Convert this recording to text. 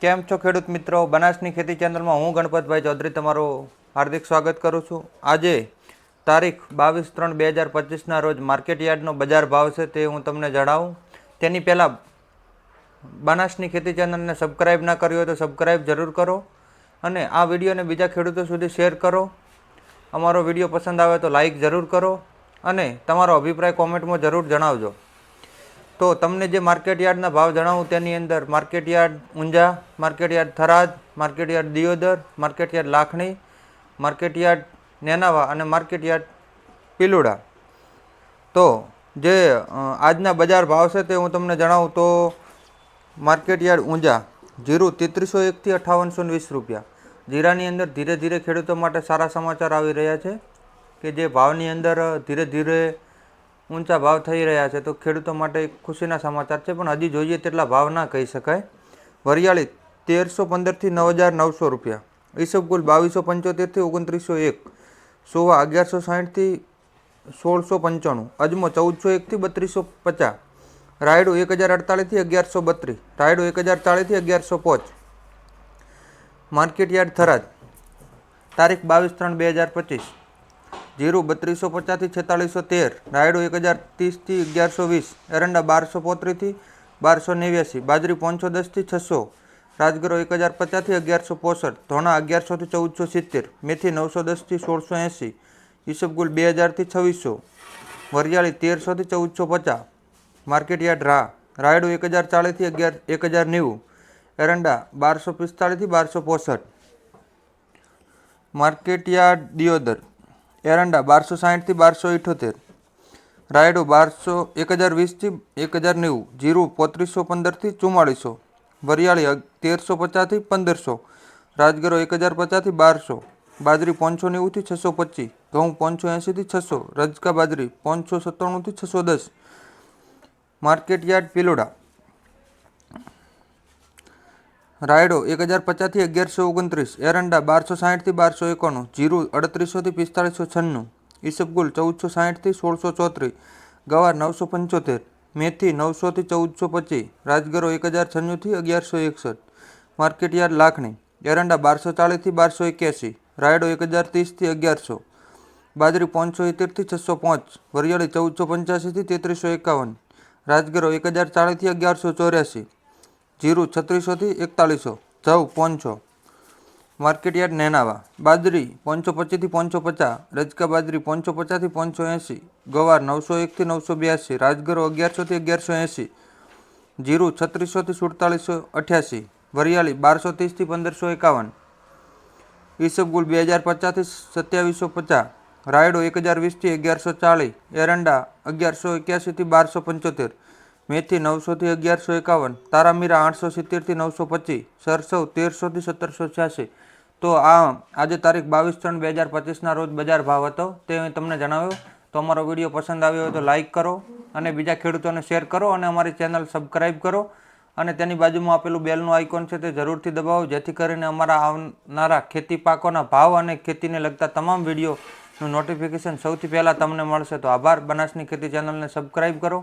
કેમ છો ખેડૂત મિત્રો? બનાસની ખેતી ચેનલમાં હું ગણપતભાઈ ચૌધરી તમારું હાર્દિક સ્વાગત કરું છું. આજે તારીખ બાવીસ ત્રણ બે હજાર પચીસના રોજ માર્કેટ યાર્ડનો બજાર ભાવ છે તે હું તમને જણાવું. તેની પહેલાં બનાસની ખેતી ચેનલને સબસ્ક્રાઈબ ના કરી હોય તો સબસ્ક્રાઈબ જરૂર કરો અને આ વિડીયોને બીજા ખેડૂતો સુધી શેર કરો. અમારો વીડિયો પસંદ આવે તો લાઈક જરૂર કરો અને તમારો અભિપ્રાય કોમેન્ટમાં જરૂર જણાવજો. તો તમને જે માર્કેટ યાર્ડના ભાવ જણાવું તેની અંદર market yard Unjha market yard Tharad market yard Deodar market yard Lakhani market yard Nenava અને માર્કેટ યાર્ડ પિલુડા. તો જે આજના બજાર ભાવ છે તે હું તમને જણાવું તો માર્કેટ યાર્ડ ઊંઝા, જીરું તેત્રીસો એકથી અઠાવનસો વીસ રૂપિયા. જીરાની અંદર ધીરે ધીરે ખેડૂતો માટે સારા સમાચાર આવી રહ્યા છે કે જે ભાવની અંદર ધીરે ધીરે ઊંચા ભાવ થઈ રહ્યા છે, તો ખેડૂતો માટે ખુશીના સમાચાર છે, પણ હજી જોઈએ તેટલા ભાવ ના કહી શકાય. વરિયાળી તેરસો પંદરથી નવ હજાર નવસો રૂપિયા. ઈસબગુલ બાવીસો પંચોતેરથી ઓગણત્રીસો એક. સોવા અગિયારસો સાહીઠથી સોળસો પંચાણું. અજમો ચૌદસો એકથી બત્રીસો પચાસ. રાયડો એક હજાર અડતાલીસથી અગિયારસો બત્રીસ. રાયડો એક હજાર ચાળીસથી અગિયારસો પાંચ. Market yard Tharad. તારીખ બાવીસ ત્રણ બે હજાર પચીસ. જીરું બત્રીસો પચાસથી છેતાળીસો તેર રાયડો એક હજાર ત્રીસથી અગિયારસો વીસ, એરંડા બારસો પોત્રીસથી બારસો નેવ્યાસી, બાજરી પાંચસો દસથી છસો, રાજગરો એક હજાર પચાસથી અગિયારસો પોસઠ, ધોણા અગિયારસોથી ચૌદસો સિત્તેર, મેથી નવસો દસથી સોળસો એંસી, ઈસબગુલ બે હજારથી છવ્વીસો, વરિયાળી તેરસોથી ચૌદસો પચાસ માર્કેટયાર્ડ રા રાયડો એક હજાર ચાળીસથી અગિયાર એક હજાર નેવું એરંડા બારસો પિસ્તાળીસથી બારસો પોસઠ. માર્કેટયાર્ડ દિયોદર એરંડા બારસો સાહીઠથી બારસો ઇઠોતેર. રાયડો બારસો એક હજાર વીસથી એક હજાર નેવું. જીરું પોત્રીસો પંદરથી ચુમ્માળીસો વરિયાળી તેરસો પચાસથી પંદરસો. રાજગરો એક હજાર પચાસથી બારસો. બાજરી પાંચસો નેવુંથી છસો પચીસ. ઘઉં પાંચસો એંશીથી છસો. રજકા બાજરી પાંચસો સત્તાણુંથી છસો દસ. Market yard Piloda. રાયડો એક હજાર પચાસથી અગિયારસો ઓગણત્રીસ, એરંડા બારસો સાહીઠથી બારસો એકાણું, જીરું અડત્રીસોથી પિસ્તાળીસો છન્નું ઈસબગુલ ચૌદસો સાહીઠથી સોળસો ચોત્રીસ, ગવાર નવસો પંચોતેર, મેથી નવસોથી ચૌદસો પચીસ, રાજગરો એક હજાર છન્નુંથી અગિયારસો એકસઠ માર્કેટ યાર્ડ લાખણી, એરંડા બારસો ચાળીસથી બારસો એક્યાસી, રાયડો એક હજાર ત્રીસથી અગિયારસો, બાજરી પાંચસો ઇતેરથી છસો પાંચ, વરિયાળી ચૌદસો પંચ્યાસીથી તેત્રીસો એકાવન, રાજગરો એક હજાર ચાળીસથી અગિયારસો ચોર્યાસી જીરું છત્રીસોથી એકતાલીસો જવ પાંચસો. Market yard Nenava. બાજરી પાંચસો પચીસથી પાંચસો પચાસ, રજકા બાજરી પાંચસો પચાસથી પાંચસો એંસી ગવાર નવસો એકથી નવસો બ્યાસી, રાજગરો અગિયારસોથી અગિયારસો એંસી જીરું છત્રીસોથી સુડતાલીસો અઠ્યાસી, વરિયાળી બારસો ત્રીસથી પંદરસો એકાવન, ઈસબગુલ બે હજાર પચાસથી સત્યાવીસો પચાસ, રાયડો એક હજાર વીસથી અગિયારસો ચાળીસ, એરંડા અગિયારસો એક્યાસીથી બારસો પંચોતેર મેથી નવસોથી અગિયારસો એકાવન, તારામીરા આઠસો સિત્તેરથી નવસો પચીસ, સરસવ તેરસોથી સત્તરસો છ્યાસી. તો આ આજે તારીખ બાવીસ ત્રણ બે હજાર પચીસના રોજ બજાર ભાવ હતો તે મેં તમને જણાવ્યો. તો અમારો વીડિયો પસંદ આવ્યો હોય તો લાઈક કરો અને બીજા ખેડૂતોને શેર કરો અને અમારી ચેનલ સબસ્ક્રાઈબ કરો. અને તેની બાજુમાં આપેલું બેલનું આઇકોન છે તે જરૂરથી દબાવો, જેથી કરીને અમારા આવનારા ખેતી પાકોના ભાવ અને ખેતીને લગતા તમામ વિડીયોનું નોટિફિકેશન સૌથી પહેલાં તમને મળશે. તો આભાર. બનાસની ખેતી ચેનલને સબસ્ક્રાઈબ કરો.